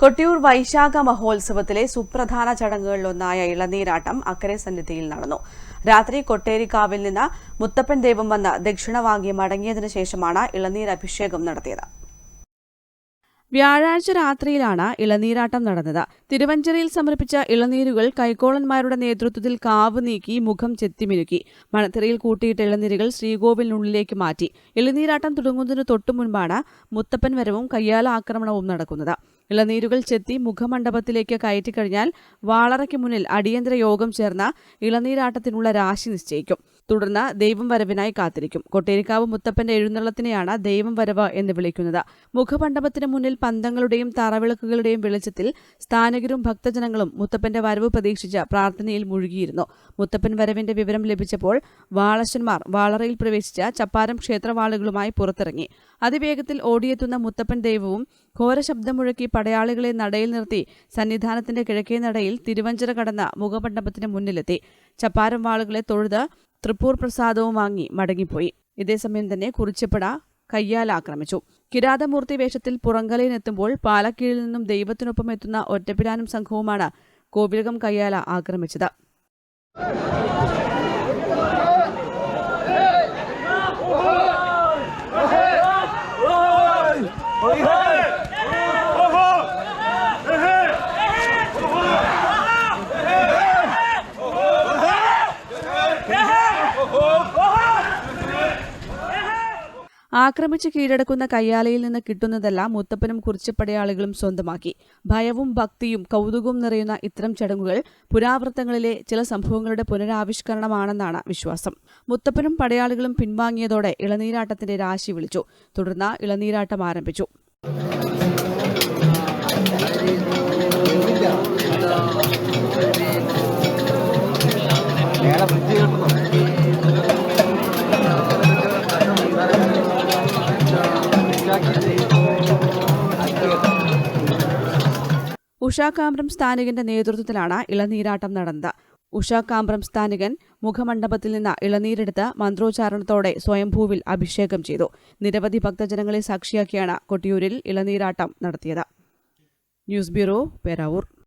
കൊട്ടിയൂർ വൈശാഖ മഹോത്സവത്തിലെ സുപ്രധാന ചടങ്ങുകളിലൊന്നായ ഇളനീരാട്ടം അക്കരെ സന്നിധിയിൽ നടന്നു. രാത്രി കൊട്ടേരിക്കാവിൽ നിന്ന് മുത്തപ്പൻ ദേവം വന്ന് ദക്ഷിണ വാങ്ങി മടങ്ങിയതിനു ശേഷമാണ് ഇളനീർ അഭിഷേകം നടത്തിയത്. വ്യാഴാഴ്ച രാത്രിയിലാണ് ഇളനീരാട്ടം നടന്നത്. തിരുവഞ്ചിറയിൽ സമർപ്പിച്ച ഇളനീരുകൾ കൈക്കോളന്മാരുടെ നേതൃത്വത്തിൽ കാവ് നീക്കി മുഖം ചെത്തിമിനുക്കി. മണത്തിറയിൽ കൂട്ടിയിട്ട ഇളനീരുകൾ ശ്രീകോവിലിനുള്ളിലേക്ക് മാറ്റി. ഇളനീരാട്ടം തുടങ്ങുന്നതിന് തൊട്ടു മുൻപാണ് മുത്തപ്പൻ വരവും കയ്യാല ആക്രമണവും നടക്കുന്നത്. ഇളനീരുകൾ ചെത്തി മുഖമണ്ഡപത്തിലേക്ക് കയറ്റിക്കഴിഞ്ഞാൽ വാളറയ്ക്ക് മുന്നിൽ അടിയന്തര യോഗം ചേർന്ന ഇളനീരാട്ടത്തിനുള്ള രാശി നിശ്ചയിക്കും. തുടർന്ന് ദൈവം വരവിനായി കാത്തിരിക്കും. കൊട്ടേരിക്കാവ് മുത്തപ്പന്റെ എഴുന്നള്ളത്തിനെയാണ് ദൈവം വരവ് എന്ന് വിളിക്കുന്നത്. മുഖമണ്ഡപത്തിന് മുന്നിൽ പന്തങ്ങളുടെയും തറവിളക്കുകളുടെയും വെളിച്ചത്തിൽ സ്ഥാനകരും ഭക്തജനങ്ങളും മുത്തപ്പന്റെ വരവ് പ്രതീക്ഷിച്ച് പ്രാർത്ഥനയിൽ മുഴുകിയിരുന്നു. മുത്തപ്പൻ വരവിന്റെ വിവരം ലഭിച്ചപ്പോൾ വാളശന്മാർ വാളറയിൽ പ്രവേശിച്ച ചപ്പാരം ക്ഷേത്രവാളുകളുമായി പുറത്തിറങ്ങി. അതിവേഗത്തിൽ ഓടിയെത്തുന്ന മുത്തപ്പൻ ദൈവവും ഘോരശബ്ദം മുഴക്കി പടയാളികളെ നടയിൽ നിർത്തി സന്നിധാനത്തിന്റെ കിഴക്കേ നടയിൽ തിരുവഞ്ചിറ കടന്ന മുഖമണ്ഡപത്തിന് മുന്നിലെത്തി. ചപ്പാരം വാളുകളെ തൊഴുത് തൃപ്പൂർ പ്രസാദവും വാങ്ങി മടങ്ങിപ്പോയി. ഇതേസമയം തന്നെ കുറിച്ചപ്പട കയ്യാൽ ആക്രമിച്ചു. കിരാതമൂർത്തി വേഷത്തിൽ പുറങ്കലയിലെത്തുമ്പോൾ പാലക്കീഴിൽ നിന്നും ദൈവത്തിനൊപ്പം എത്തുന്ന ഒറ്റപ്പിലാനും സംഘവുമാണ് കോവിലകം കയ്യാല ആക്രമിച്ചത്. ആക്രമിച്ച് കീഴടക്കുന്ന കയ്യാലയിൽ നിന്ന് കിട്ടുന്നതെല്ലാം മുത്തപ്പനും കുറിച്ചപ്പടയാളികളും സ്വന്തമാക്കി. ഭയവും ഭക്തിയും കൗതുകവും നിറയുന്ന ഇത്തരം ചടങ്ങുകൾ പുരാവൃത്തങ്ങളിലെ ചില സംഭവങ്ങളുടെ പുനരാവിഷ്കരണമാണെന്നാണ് വിശ്വാസം. മുത്തപ്പനും പടയാളികളും പിൻവാങ്ങിയതോടെ ഇളനീരാട്ടത്തിന്റെ രാശി വിളിച്ചു. തുടർന്ന് ഇളനീരാട്ടം ആരംഭിച്ചു. ഉഷാ കാമ്പ്രം സ്ഥാനികന്റെ നേതൃത്വത്തിലാണ് ഇളനീരാട്ടം നടന്നത്. ഉഷാ കാമ്പ്രം സ്ഥാനികൻ മുഖമണ്ഡപത്തിൽ നിന്ന് ഇളനീരെടുത്ത് മന്ത്രോച്ചാരണത്തോടെ സ്വയംഭൂവിൽ അഭിഷേകം ചെയ്തു. നിരവധി ഭക്തജനങ്ങളെ സാക്ഷിയാക്കിയാണ് കൊട്ടിയൂരിൽ ഇളനീരാട്ടം നടത്തിയത്. News bureau Peravoor.